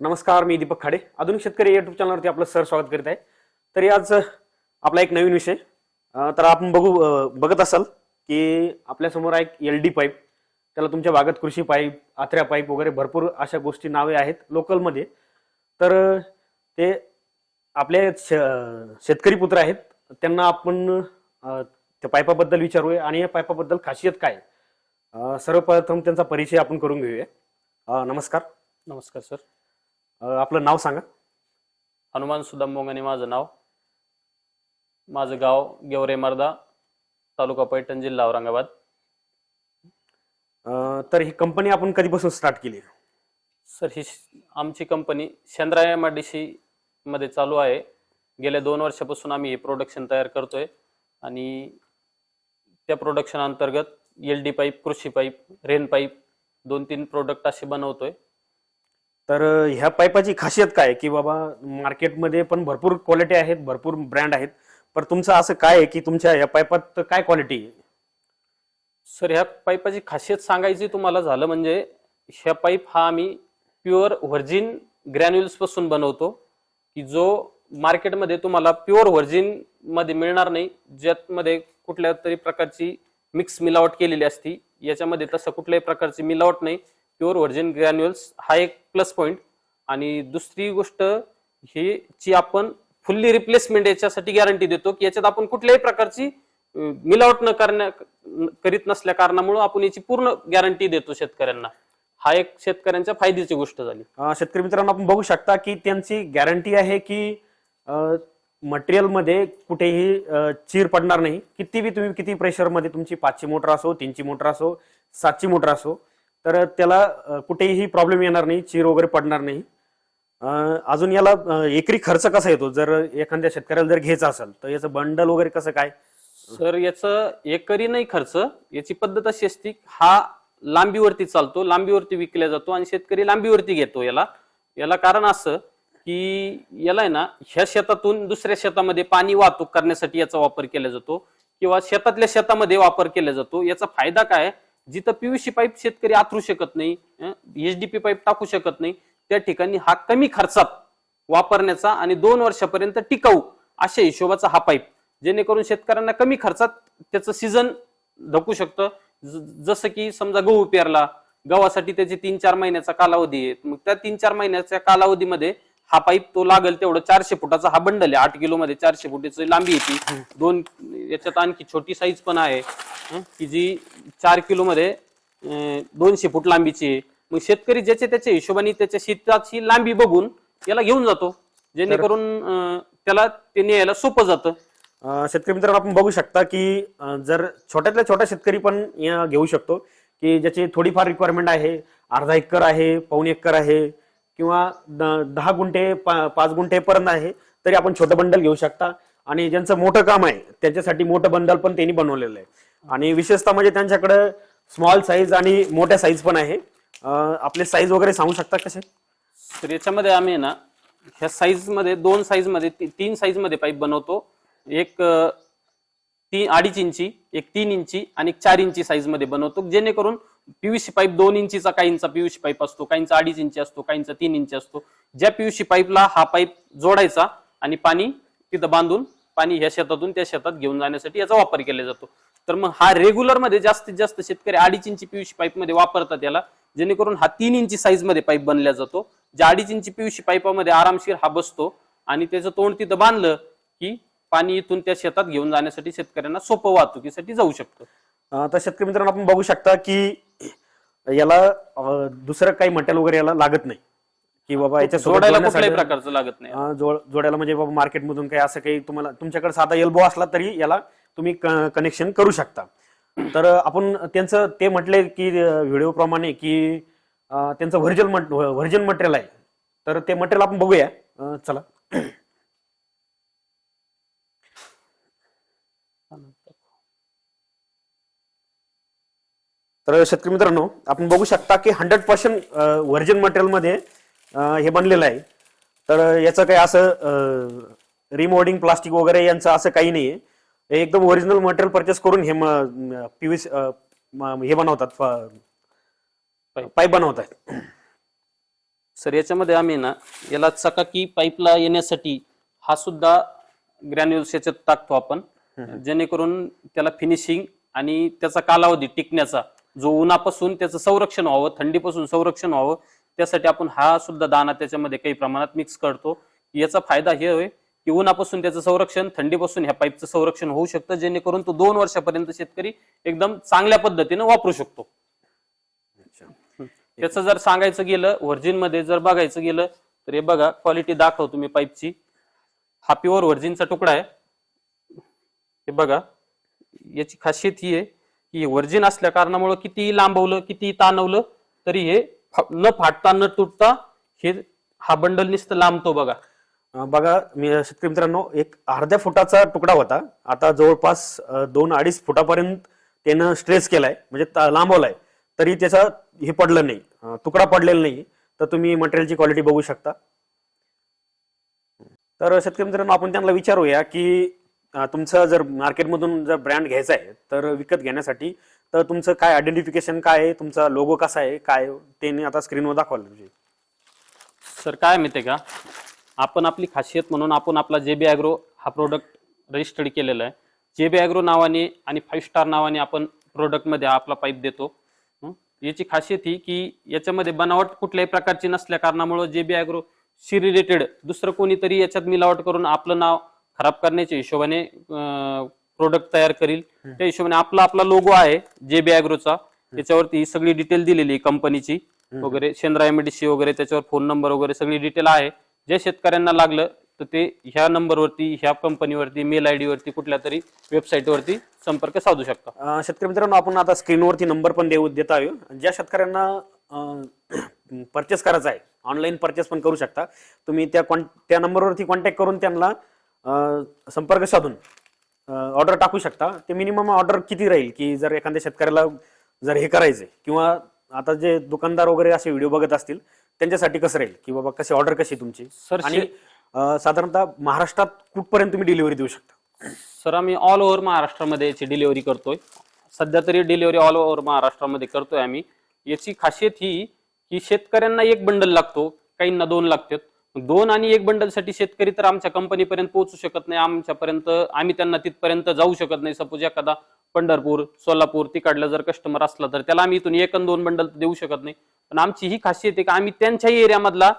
नमस्कार मी दीपक खाडे. आधुनिक शेतकरी युट्यूब चॅनलवरती आपलं सर स्वागत करीत आहे. तरी आज आपला एक नवीन विषय. तर आपण बघू बघत असाल की आपल्यासमोर एक एल डी पाईप त्याला तुमच्या भागात कृषी पाईप आथऱ्या पाईप वगैरे भरपूर अशा गोष्टी नावे आहेत लोकलमध्ये तर ते आपले शेतकरी पुत्र आहेत. त्यांना आपण त्या पाईपाबद्दल विचारूया आणि या पाईपाबद्दल खासियत काय? सर्वप्रथम त्यांचा परिचय आपण करून घेऊया. नमस्कार. नमस्कार सर. आपलं नाव सांगा. हनुमान सुदाम बोंगाने माझं नाव. माझं गाव गेवरे मर्दा तालुका पैठण जिल्हा औरंगाबाद. अ, तर ही कंपनी आपण कधीपासून स्टार्ट केली? सर ही श- आमची company Shendra M R D C मध्ये चालू आहे. गेल्या दोन वर्षापासून आम्ही हे प्रोडक्शन तयार करतोय आणि त्या प्रोडक्शन अंतर्गत एल डी पाईप कृषी पाईप रेन पाईप दोन तीन प्रोडक्ट असे बनवतोय. तर ह्या पाईपाची खासियत काय? की बाबा मार्केटमध्ये पण भरपूर क्वालिटी आहेत भरपूर ब्रँड आहेत. पण तुमचं असं काय आहे की तुमच्या ह्या पाईपात काय क्वालिटी आहे? सर ह्या पाईपाची खासियत सांगायची तुम्हाला झालं म्हणजे ह्या पाईप हा आम्ही प्युअर व्हर्जिन ग्रॅन्युल्सपासून बनवतो की जो मार्केटमध्ये तुम्हाला प्युअर व्हर्जिनमध्ये मिळणार नाही ज्यामध्ये कुठल्या तरी प्रकारची मिक्स मिलावट केलेली असती याच्यामध्ये तसं कुठल्याही प्रकारची मिलावट नाही. प्युअर व्हर्जिन ग्रॅन्युअल्स हा एक प्लस पॉईंट आणि दुसरी गोष्ट ही ची आपण फुल्ली रिप्लेसमेंट याच्यासाठी गॅरंटी देतो की याच्यात आपण कुठल्याही प्रकारची मिलावट न करण्या करीत नसल्या कारणामुळे आपण याची पूर्ण गॅरंटी देतो शेतकऱ्यांना. हा एक शेतकऱ्यांच्या फायद्याची गोष्ट झाली. शेतकरी मित्रांनो आपण बघू शकता की त्यांची गॅरंटी आहे की मटेरियलमध्ये कुठेही चीर पडणार नाही. किती बी तुम्ही किती प्रेशरमध्ये तुमची पाचची मोटर असो तीनची मोटर असो सातची मोटर असो तर त्याला कुठेही प्रॉब्लेम येणार नाही चीर वगैरे पडणार नाही. अजून याला एकरी खर्च कसा येतो? जर एखाद्या शेतकऱ्याला जर घ्यायचा असेल तर याचं बंडल वगैरे कसं काय? सर याचं एकरी नाही खर्च. याची पद्धत अशी असती हा लांबीवरती चालतो लांबीवरती विकला जातो आणि शेतकरी लांबीवरती घेतो याला. याला कारण असं की याला आहे ना ह्या शेतातून दुसऱ्या शेतामध्ये पाणी वाहतूक करण्यासाठी याचा वापर केला जातो किंवा शेतातल्या शेतामध्ये वापर केला जातो. याचा फायदा काय? जिथं पीयूसी पाईप शेतकरी आथरू शकत नाही एचडीपी पाईप टाकू शकत नाही त्या ठिकाणी हा कमी खर्चात वापरण्याचा आणि दोन वर्षापर्यंत टिकाऊ अशा हिशोबाचा हा पाईप जेणेकरून शेतकऱ्यांना कमी खर्चात त्याचं सीझन धकू शकतं. ज- जसं की समजा गहू पेरला गव्हासाठी त्याचे तीन चार महिन्याचा कालावधी आहे. मग त्या तीन चार महिन्याच्या कालावधीमध्ये हा पाईप तो लागेल तेवढं चारशे फुटाचा हा बंडल आहे. आठ किलो मध्ये चारशे फुटाची लांबी येते दोन याच्यात आणखी छोटी साईज पण आहे. हं, की जी चार किलो मध्ये अं, दोनशे फूट लांबीची आहे. मग शेतकरी ज्याच्या त्याच्या हिशोबाने त्याच्या शेताची लांबी बघून याला घेऊन जातो. जेणेकरून अं, त्याला ते न्यायला सोपं जातं. अ, शेतकरी मित्रांनो आपण बघू शकता की अ, जर छोट्यातल्या छोटा शेतकरी पण या घेऊ शकतो की ज्याची थोडीफार रिक्वायरमेंट आहे. अर्धा एकर आहे पाऊण एकर आहे. किंवा द- दहा गुंठे पा- पाच गुंठे पर्यंत आहे तरी आपण छोटं बंडल घेऊ शकता. आणि ज्यांचं मोठं काम आहे त्याच्यासाठी मोठं बंडल पण त्यांनी बनवलेलं आहे. आणि विशेषतः म्हणजे त्यांच्याकडे स्मॉल साईज आणि मोठ्या साईज पण आहे. आपले साईज वगैरे सांगू शकता कसे तर याच्यामध्ये आम्ही ना ह्या साईजमध्ये दोन साईजमध्ये तीन साईजमध्ये पाईप बनवतो. एक तीन अडीच इंची एक तीन इंची आणि चार इंची साईजमध्ये बनवतो. जेणेकरून पीयूसी पाईप दोन इंचीचा काहींचा पीयूसी पाईप असतो काहींचा अडीच इंची असतो काहींचा तीन इंची असतो. ज्या पीयूसी पाईपला हा पाईप जोडायचा आणि पाणी तिथं बांधून पाणी ह्या शेतातून त्या शेतात घेऊन जाण्यासाठी याचा वापर केला जातो. तर मग हा रेग्युलरमध्ये जास्तीत जास्त शेतकरी अडीच इंची पीयूसी पाईपमध्ये वापरतात याला जेणेकरून हा तीन इंची साईजमध्ये पाईप बनला जातो. ज्या अडीच इंची पीयूसी पाईपामध्ये आरामशीर हा बसतो आणि त्याचं तोंड तिथं बांधलं की पाणी इथून त्या शेतात घेऊन जाण्यासाठी शेतकऱ्यांना सोपं वाहतुकीसाठी जाऊ शकतो. तर शेतकरी मित्रांनो आपण बघू शकता की याला दुसरं काही मटेरियल वगैरे याला लागत नाही. की बाबा याच्या जोडायला कुठल्याही प्रकारचं लागत नाही. अ, जोड- जोडायला म्हणजे बाबा मार्केटमधून काही असं काही तुम्हाला तुमच्याकडे साधा एल्बो असला तरी याला तुम्ही कनेक्शन करू शकता. तर आपण त्यांचं ते म्हटले की व्हिडिओ प्रमाणे की अ, त्यांचं व्हर्जन व्हर्जन मटेरियल आहे. तर ते मटेरियल आपण बघूया. अ, चला. तर शेतकरी मित्रांनो आपण बघू शकता की हंड्रेड पर्सेंट व्हर्जन मटेरियलमध्ये अ, हे बनलेलं आहे. तर याचं काही असं रिमोल्डिंग प्लास्टिक वगैरे यांचं असं काही नाहीये. हे एकदम ओरिजिनल मटेरियल परचेस करून हे पीव्हीसी हे बनवतात पाईप. बनवतात सर याच्यामध्ये आम्ही ना याला चकाकी पाईपला येण्यासाठी हा सुद्धा ग्रॅन्युल्स याच्यात टाकतो आपण. जेणेकरून त्याला फिनिशिंग आणि त्याचा कालावधी टिकण्याचा जो उन्हापासून त्याचं संरक्षण व्हावं थंडीपासून संरक्षण व्हावं त्यासाठी आपण हा सुद्धा दाना त्याच्यामध्ये काही प्रमाणात मिक्स करतो. याचा फायदा हे होय की उन्हापासून त्याचं संरक्षण थंडीपासून ह्या पाईपचं संरक्षण होऊ शकतं जेणेकरून तो दोन वर्षापर्यंत शेतकरी एकदम चांगल्या पद्धतीने वापरू शकतो. त्याचं जर सांगायचं गेलं व्हर्जिनमध्ये जर बघायचं गेलं तर हे बघा क्वालिटी दाखवतो मी पाईपची हा प्युअर व्हर्जिनचा तुकडा आहे. हे बघा याची खासियत ही आहे की व्हर्जिन असल्या कारणामुळे कितीही लांबवलं कितीही ताणवलं तरी हे न फाटता न तुटता हे हा बंडल निस्त लांबतो बघा. बघा मी शेतकरी मित्रांनो एक अर्ध्या फुटाचा तुकडा होता. आता जवळपास दोन अडीच फुटापर्यंत त्यानं स्ट्रेस केलाय म्हणजे लांबवलाय. तरी त्याचा हे पडलं नाही. तुकडा पडलेला नाही. तर तुम्ही मटेरियलची क्वालिटी बघू शकता. तर शेतकरी मित्रांनो आपण त्यांना विचारूया की तुमचं जर मार्केटमधून जर ब्रँड घ्यायचा आहे तर विकत घेण्यासाठी तर तुमचं काय आयडेंटिफिकेशन काय आहे? तुमचा लोगो कसा आहे? काय ते मी आता स्क्रीनवर दाखवाल तुझे सर काय माहिती का? आपण आपली खासियत म्हणून आपण आपला जे बी अॅग्रो हा प्रोडक्ट रजिस्टर्ड केलेला आहे. जे बी अॅग्रो नावाने आणि फाईव्ह स्टार नावाने आपण प्रोडक्टमध्ये आपला पाईप देतो. याची खासियत ही की याच्यामध्ये बनावट कुठल्याही प्रकारची नसल्या कारणामुळं जेबी अॅग्रो शी रिलेटेड दुसरं कोणीतरी याच्यात मिलावट करून आपलं नाव खराब करण्याच्या हिशोबाने प्रोडक्ट तयार करील. त्या हिशोबाने आपला आपला लोगो आहे जेबी अॅग्रोचा त्याच्यावरती सगळी डिटेल दिलेली कंपनीची वगैरे. शेंद्रा एमडीसी वगैरे त्याच्यावर फोन नंबर वगैरे सगळी डिटेल आहे. जे शेतकऱ्यांना लागलं तर ते ह्या नंबरवरती ह्या कंपनीवरती मेल आय वरती कुठल्या तरी वेबसाईटवरती संपर्क साधू शकता. शेतकरी मित्रांनो आपण आता स्क्रीनवरती नंबर पण देऊ देता आहे ज्या शेतकऱ्यांना परचेस करायचा आहे ऑनलाईन परचेस पण करू शकता. तुम्ही त्या कॉन त्या नंबरवरती कॉन्टॅक्ट करून त्यांना संपर्क साधून ऑर्डर टाकू शकता. ते मिनिमम ऑर्डर किती राहील? की जर एखाद्या शेतकऱ्याला जर हे करायचंय किंवा आता जे दुकानदार वगैरे असे व्हिडिओ बघत असतील त्यांच्यासाठी कसं राहील? की बाबा कशी ऑर्डर कशी तुमची? सर, आणि साधारणतः महाराष्ट्रात कुठपर्यंत तुम्ही डिलिव्हरी देऊ शकता? सर आम्ही ऑल ओव्हर महाराष्ट्रामध्ये याची डिलिव्हरी करतोय. सध्या तरी डिलिव्हरी ऑल ओव्हर महाराष्ट्रामध्ये करतोय आम्ही. याची खासियत ही की शेतकऱ्यांना एक बंडल लागतो काहींना दोन लागतात. दोन आणि एक बंडलसाठी शेतकरी तर आमच्या कंपनीपर्यंत पोहोचू शकत नाही. आमच्यापर्यंत आम्ही त्यांना तिथपर्यंत जाऊ शकत नाही. सपोज एखादा पंढरपूर सोलापूर तिकडला जर कस्टमर असला तर त्याला आम्ही इथून एक आणि दोन बंडल देऊ शकत नाही. पण आमची ही खासियत आहे की आम्ही त्यांच्याही एरियामधला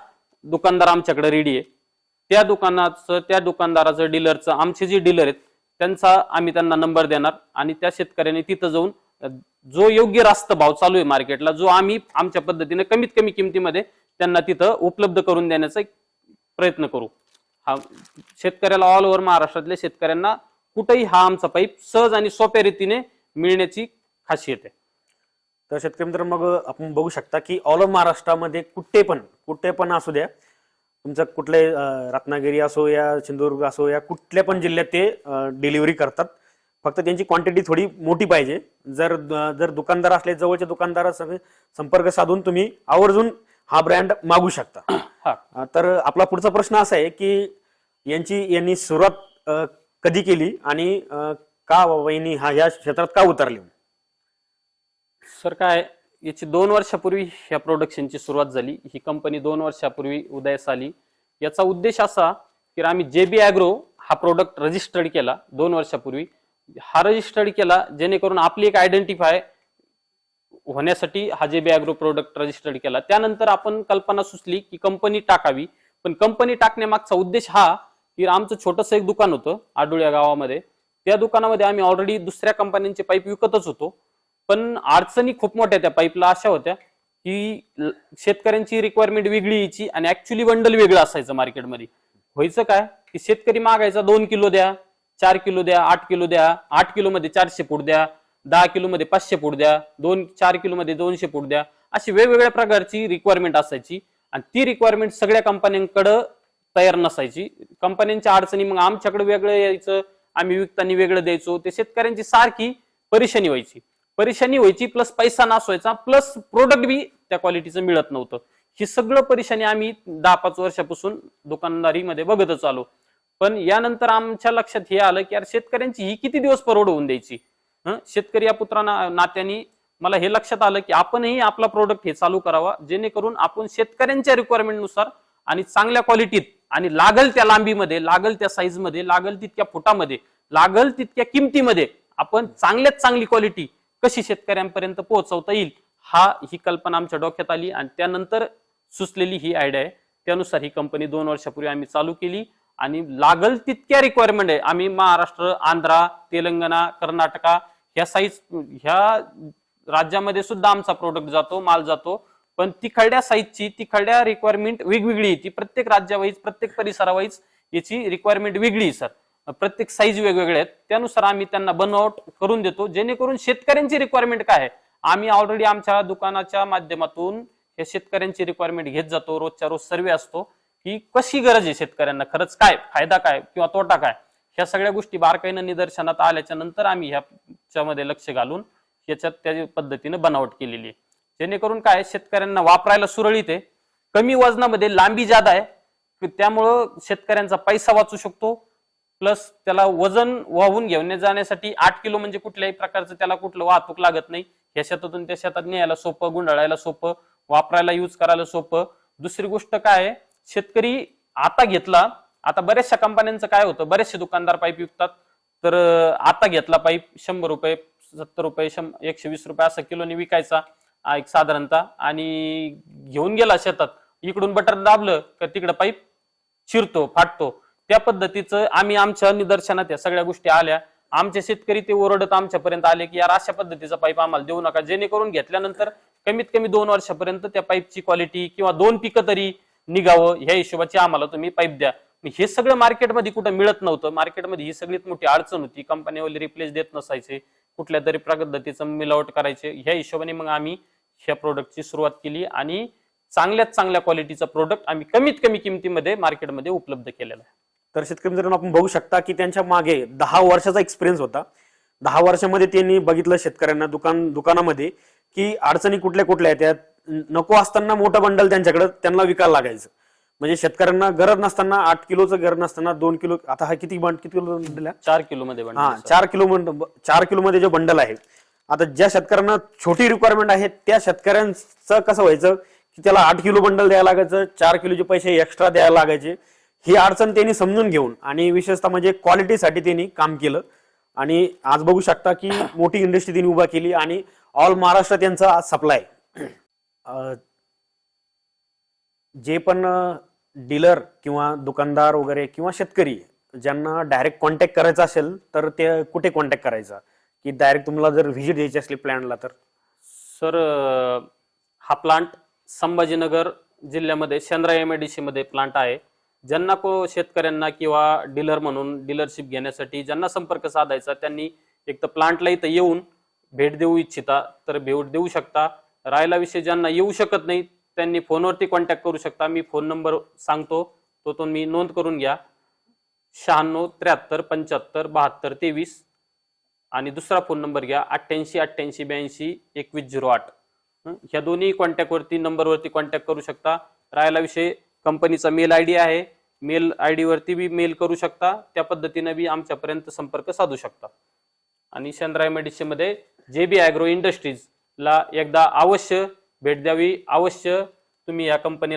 दुकानदार आमच्याकडे रेडी आहे. त्या दुकानाचं त्या दुकानदाराचं डीलरचं आमचे जे डीलर आहेत त्यांचा आम्ही त्यांना नंबर देणार आणि त्या शेतकऱ्याने तिथं जाऊन जो योग्य रास्त भाव चालू आहे मार्केटला जो आम्ही आमच्या पद्धतीने कमीत कमी किमतीमध्ये त्यांना तिथं उपलब्ध करून देण्याचा एक प्रयत्न करू. हा शेतकऱ्याला ऑल ओव्हर महाराष्ट्रातल्या शेतकऱ्यांना कुठेही हा आमचा पाईप सहज आणि सोप्या रीतीने मिळण्याची खासियत आहे. तर शेतकरी मित्र मग आपण बघू शकता की ऑल ओव्हर महाराष्ट्रामध्ये कुठे पण कुठे पण असू द्या तुमचं कुठले रत्नागिरी असो या सिंधुदुर्ग असो या कुठल्या पण जिल्ह्यात ते डिलिव्हरी करतात. फक्त त्यांची क्वांटिटी थोडी मोठी पाहिजे. जर जर दुकानदार असले जवळचे दुकानदारासंग संपर्क साधून तुम्ही आवर्जून हा ब्रँड मागू शकता. हा. तर आपला पुढचा प्रश्न असा आहे की यांची यांनी सुरुवात कधी केली आणि का यांनी हा या क्षेत्रात का उतरले? सर काय याची दोन वर्षापूर्वी ह्या प्रोडक्शनची सुरुवात झाली. ही कंपनी दोन वर्षापूर्वी उदयास आली. याचा उद्देश असा की आम्ही जेबी अॅग्रो हा प्रोडक्ट रजिस्टर्ड केला दोन वर्षापूर्वी. हा रजिस्टर्ड केला जेणेकरून आपली एक आयडेंटिफाय होण्यासाठी हा जेबी अॅग्रो प्रोडक्ट रजिस्टर्ड केला त्यानंतर आपण कल्पना सुचली की कंपनी टाकावी. पण कंपनी टाकण्यामागचा उद्देश हा की आमचं छोटंसं एक दुकान होतं आडुळ या गावामध्ये. त्या दुकानामध्ये आम्ही ऑलरेडी दुसऱ्या कंपन्यांचे पाईप विकतच होतो. पण अडचणी खूप मोठ्या त्या पाईपला अशा होत्या की शेतकऱ्यांची रिक्वायरमेंट वेगळी यायची आणि ऍक्च्युली बंडल वेगळं असायचं मार्केटमध्ये व्हायचं काय? की शेतकरी मागायचा दोन किलो द्या चार किलो द्या आठ किलो द्या आठ किलो मध्ये चारशे फूट द्या. दहा किलो मध्ये पाचशे फूट द्या दोन चार किलोमध्ये दोनशे फूट द्या अशी वेगवेगळ्या प्रकारची रिक्वायरमेंट असायची. आणि ती रिक्वायरमेंट सगळ्या कंपन्यांकडं तयार नसायची. कंपन्यांच्या अडचणी मग आमच्याकडे वेगळं यायचं आम्ही विकताना वेगळं द्यायचो. ते शेतकऱ्यांची सारखी परेशानी व्हायची. परेशानी व्हायची प्लस पैसा नाश व्हायचा प्लस प्रोडक्ट बी त्या क्वालिटीचं मिळत नव्हतं. ही सगळं परेशानी आम्ही दहा पाच वर्षापासून दुकानदारीमध्ये बघतच आलो. पण यानंतर आमच्या लक्षात हे आलं की यार शेतकऱ्यांची ही किती दिवस परवड होऊन द्यायची? शेतकरी या पुत्रांना नात्याने मला हे लक्षात आलं की आपणही आपला प्रोडक्ट हे चालू करावा जेणेकरून आपण शेतकऱ्यांच्या रिक्वायरमेंटनुसार आणि चांगल्या क्वालिटीत आणि लागल त्या लांबीमध्ये लागल त्या साईजमध्ये लागल तितक्या फुटामध्ये लागल तितक्या किमतीमध्ये आपण चांगल्यात चांगली क्वालिटी कशी शेतकऱ्यांपर्यंत पोहोचवता येईल हा ही कल्पना आमच्या डोक्यात आली आणि त्यानंतर सुचलेली ही आयडिया आहे. त्यानुसार ही कंपनी दोन वर्षापूर्वी आम्ही चालू केली आणि लागल तितक्या रिक्वायरमेंट आहे. आम्ही महाराष्ट्र आंध्रा तेलंगणा कर्नाटका ह्या साईज ह्या राज्यामध्ये सुद्धा आमचा प्रोडक्ट जातो माल जातो. पण तिकडल्या साईजची तिकडल्या रिक्वायरमेंट वेगवेगळी आहे. ती प्रत्येक राज्यावाईज प्रत्येक परिसरावाईज याची रिक्वायरमेंट वेगळी आहे सर प्रत्येक साईज वेगवेगळ्या आहेत. त्यानुसार आम्ही त्यांना बनआउट करून देतो. जेणेकरून शेतकऱ्यांची रिक्वायरमेंट काय आहे? आम्ही ऑलरेडी आमच्या दुकानाच्या माध्यमातून या शेतकऱ्यांची रिक्वायरमेंट घेत जातो. रोजच्या रोज सर्वे असतो की कशी गरज आहे शेतकऱ्यांना? खरंच काय? फायदा काय? किंवा तोटा काय? ह्या सगळ्या गोष्टी बारकाईनं निदर्शनात आल्याच्यानंतर आम्ही ह्याच्यामध्ये लक्ष घालून याच्यात त्या पद्धतीनं बनावट केलेली आहे. जेणेकरून काय शेतकऱ्यांना वापरायला सुरळीत आहे. कमी वजनामध्ये लांबी जादा आहे त्यामुळं शेतकऱ्यांचा पैसा वाचू शकतो. प्लस त्याला वजन वाहून घेऊन जाण्यासाठी आठ किलो म्हणजे कुठल्याही प्रकारचं त्याला कुठलं वाहतूक लागत नाही. ह्या शेतातून त्या शेतात न्यायला सोपं गुंडाळायला सोपं वापरायला यूज करायला सोपं. दुसरी गोष्ट काय आहे, शेतकरी आता घेतला आता बऱ्याचशा कंपन्यांचं काय होतं बरेचसे दुकानदार पाईप विकतात. तर आता घेतला पाईप शंभर रुपये सत्तर रुपये शं एकशे वीस रुपये असं किलोने विकायचा एक साधारणतः. आणि घेऊन गेला शेतात इकडून बटन दाबलं का तिकडं पाईप चिरतो फाटतो. त्या पद्धतीचं आम्ही आमच्या निदर्शनात या सगळ्या गोष्टी आल्या. आमचे शेतकरी ते ओरडत आमच्यापर्यंत आले की यार अशा पद्धतीचा पाईप आम्हाला देऊ नका. जेणेकरून घेतल्यानंतर कमीत कमी दोन वर्षापर्यंत त्या पाईपची क्वालिटी किंवा दोन पिकं तरी निघावं. ह्या हिशोबाची आम्हाला तुम्ही पाईप द्या. हे सगळं मार्केटमध्ये कुठं मिळत नव्हतं. मार्केटमध्ये ही सगळ्यात मोठी अडचण होती. कंपनीवाले रिप्लेस देत नसायचे. कुठल्या तरी पद्धतीचं मिलावट करायचे. ह्या हिशोबाने मग आम्ही ह्या प्रोडक्टची सुरुवात केली आणि चांगल्यात चांगल्या क्वालिटीचा प्रोडक्ट आम्ही कमीत कमी किमतीमध्ये मार्केटमध्ये उपलब्ध केलेला आहे. तर शेतकरी मित्रांनो आपण बघू शकता की त्यांच्या मागे दहा वर्षाचा एक्सपिरियन्स होता. दहा वर्षामध्ये त्यांनी बघितलं शेतकऱ्यांना दुकान दुकानामध्ये की अडचणी कुठल्या कुठल्या आहेत? त्यात नको असताना मोठं बंडल त्यांच्याकडे त्यांना विकायला लागायचं. म्हणजे शेतकऱ्यांना गरज नसताना आठ किलोचं गरज नसताना दोन किलो आता हा किती बंड किती किलो बंडल आहे? चार किलो मध्ये हा. चार किलो बंड- चार किलो मध्ये जे बंडल आहे आता ज्या शेतकऱ्यांना छोटी रिक्वायरमेंट आहे त्या शेतकऱ्यांचं कसं व्हायचं की त्याला आठ किलो बंडल द्यायला लागायचं चार किलोचे पैसे एक्स्ट्रा द्यायला लागायचे ही अडचण त्यांनी समजून घेऊन आणि विशेषतः म्हणजे क्वालिटीसाठी त्यांनी काम केलं आणि आज बघू शकता की मोठी इंडस्ट्री त्यांनी उभा केली आणि ऑल महाराष्ट्र त्यांचा आज सप्लाय जे पण डीलर किंवा दुकानदार वगैरे किंवा शेतकरी ज्यांना डायरेक्ट कॉन्टॅक्ट करायचा असेल तर ते कुठे कॉन्टॅक्ट करायचा? की डायरेक्ट तुम्हाला जर व्हिजिट द्यायची असली प्लॅनला तर? सर हा प्लांट संभाजीनगर जिल्ह्यामध्ये शेंद्रा एममध्ये प्लांट आहे. ज्यांना को शेतकऱ्यांना किंवा डीलर म्हणून डीलरशिप घेण्यासाठी ज्यांना संपर्क साधायचा त्यांनी एक तर प्लांटला इथं येऊन भेट देऊ इच्छिता तर भेट देऊ शकता. राहायला विषय ज्यांना येऊ शकत नाही त्यांनी फोनवरती कॉन्टॅक्ट करू शकता. मी फोन नंबर सांगतो. तो तुम्ही नोंद करून घ्या. शहाण्णव त्र्याहत्तर पंच्याहत्तर बहात्तर तेवीस. आणि दुसरा फोन नंबर घ्या. अठ्ठ्याऐंशी अठ्ठ्याऐंशी ब्याऐंशी एकवीस झिरो आठ. ह्या दोन्ही कॉन्टॅक्टवरती नंबरवरती कॉन्टॅक्ट करू शकता. राहायला विषय कंपनीचा मेल आय डी आहे. मेल आय डीवरती बी मेल करू शकता. त्या पद्धतीने बी आमच्यापर्यंत संपर्क साधू शकता. आणि शेंद्राय मेडिसिनमध्ये जे बी ॲग्रो इंडस्ट्रीजला एकदा अवश्य भेट द्यावी. अवश्य तुम्ही या कंपनीला